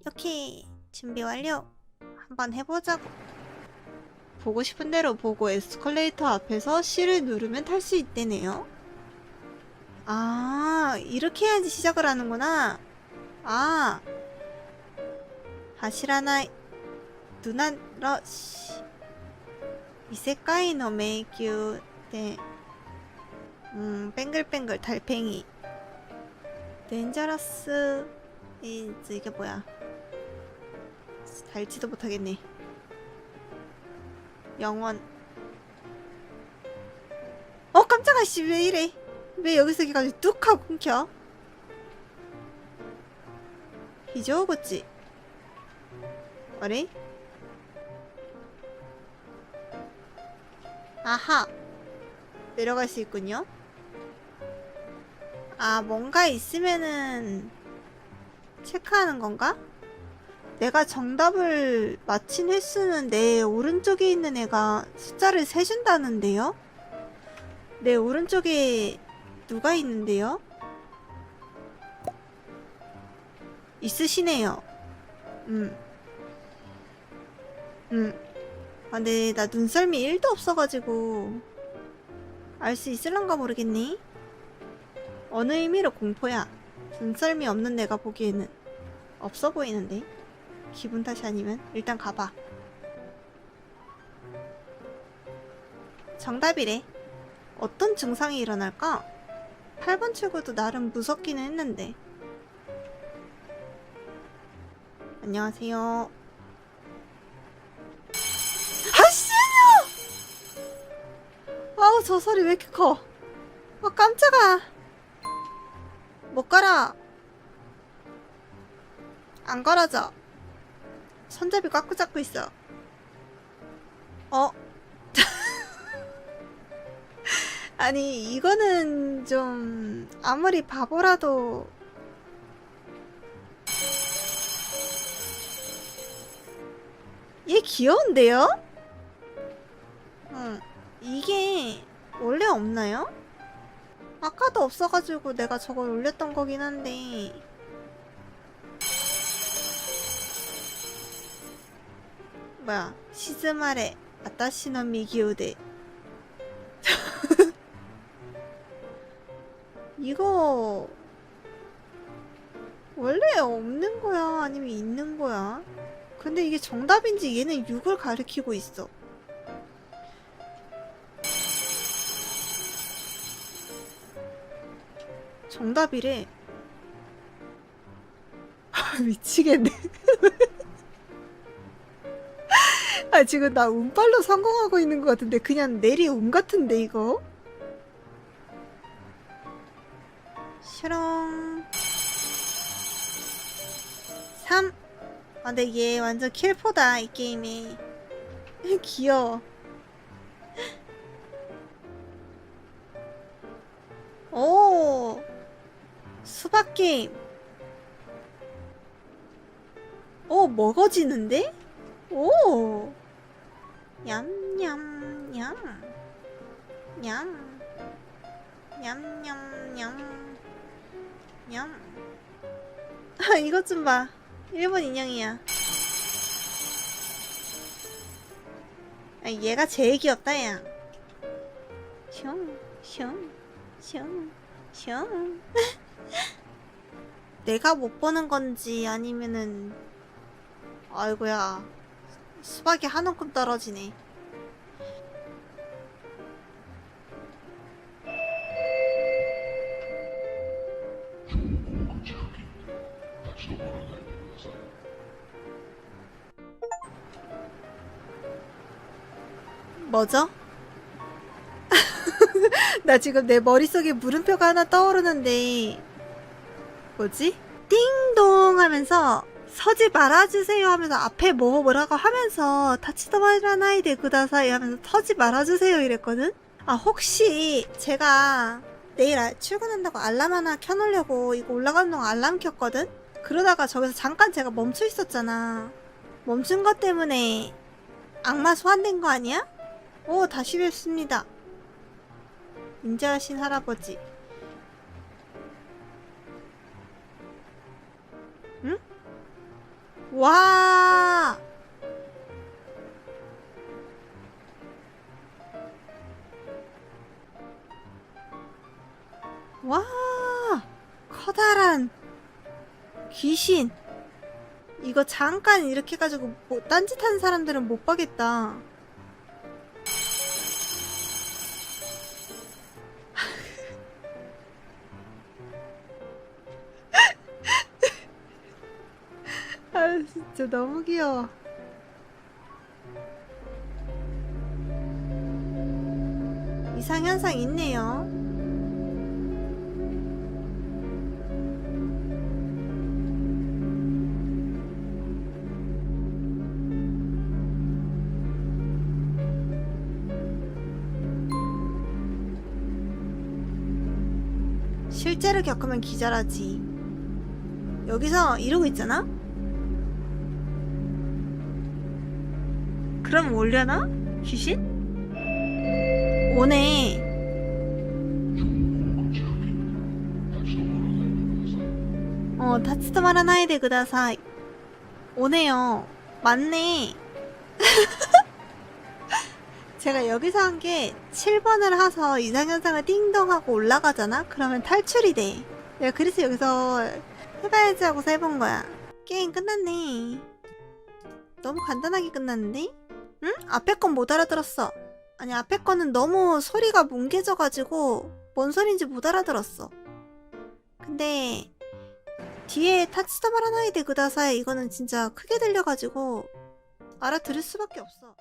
이렇게 준비 완료. 한번 해보자고. 보고 싶은 대로 보고 에스컬레이터 앞에서 C를 누르면 탈 수 있대네요. 아, 이렇게 해야지 시작을 하는구나. 아. 메이큐 네. 음, 뱅글뱅글 달팽이. 덴저러스. 이, 이게 뭐야. 달지도 못하겠네. 영원. 어, 깜짝아, 씨, 왜 이래? 왜 여기서 이렇게까지 뚝 하고 끊겨? 이저거지. 어래? 아하. 내려갈 수 있군요. 아, 뭔가 있으면은 체크하는 건가? 내가 정답을 맞힌 횟수는 내 오른쪽에 있는 애가 숫자를 세준다는데요? 내 오른쪽에 누가 있는데요? 있으시네요. 음. 음. 아, 근데 나 눈썰미 1도 없어가지고 알 수 있을런가 모르겠네. 어느 의미로 공포야? 눈썰미 없는 내가 보기에는 없어 보이는데? 기분 탓이 아니면 일단 가봐. 정답이래. 어떤 증상이 일어날까? 8번 출구도 나름 무섭기는 했는데. 안녕하세요. 아씨! 아우, 저 소리 왜 이렇게 커? 아, 깜짝아. 못 걸어. 안 걸어져. 손잡이 꽉 잡고 있어. 어? 아니, 이거는 좀, 아무리 바보라도. 얘 귀여운데요? 응. 이게, 원래 없나요? 아까도 없어가지고 내가 저걸 올렸던 거긴 한데. 뭐야 시즈마레 아타시노 미기우데. 이거 원래 없는 거야? 아니면 있는 거야? 근데 이게 정답인지 얘는 6을 가리키고 있어. 정답이래. 미치겠네 아 지금 나 운빨로 성공하고 있는 것 같은데 그냥 내리 운 같은데 이거? 슈렁 3 아, 근데 얘 완전 킬포다 이 게임이. 귀여워. 오! 수박 게임. 오 먹어지는데? 오 냠냠냠 냠 냠냠냠 냠 아, 이것 좀 봐. 일본 인형이야. 아, 얘가 제일 귀엽다, 야. 슝, 슝, 슝, 슝. 내가 못 보는 건지 아니면은 아이고야 수박이 한 움큼 떨어지네. 뭐죠? 나 지금 내 머릿속에 물음표가 하나 떠오르는데 뭐지? 띵동 하면서 서지 말아주세요 하면서 앞에 뭐 뭐라고 하면서 타치도마라나이 데 구다사이 하면서 서지 말아주세요 이랬거든? 아 혹시 제가 내일 아- 출근한다고 알람 하나 켜놓으려고 이거 올라가는 동안 알람 켰거든? 그러다가 저기서 잠깐 제가 멈춰 있었잖아 멈춘 것 때문에 악마 소환된 거 아니야? 오 다시 뵙습니다 인자하신 할아버지 응? 와! 와! 커다란 귀신. 이거 잠깐 이렇게 해가지고 뭐 딴짓하는 사람들은 못 보겠다. 진짜 너무 귀여워. 이상현상 있네요. 실제로 겪으면 기절하지. 여기서 이러고 있잖아? 그럼 올려나? 귀신? 오네. 어, 타츠도 마라나이 데 그다사이. 오네요. 맞네. 제가 여기서 한 게 7번을 해서 이상현상을 띵동 하고 올라가잖아? 그러면 탈출이 돼. 내가 그래서 여기서 해봐야지 하고서 해본 거야. 게임 끝났네. 너무 간단하게 끝났는데? 응? 앞에 건 못 알아들었어. 아니, 앞에 거는 너무 소리가 뭉개져가지고 뭔 소린지 못 알아들었어. 근데 뒤에 타치다 마라나이데 그다사에 이거는 진짜 크게 들려가지고 알아들을 수밖에 없어.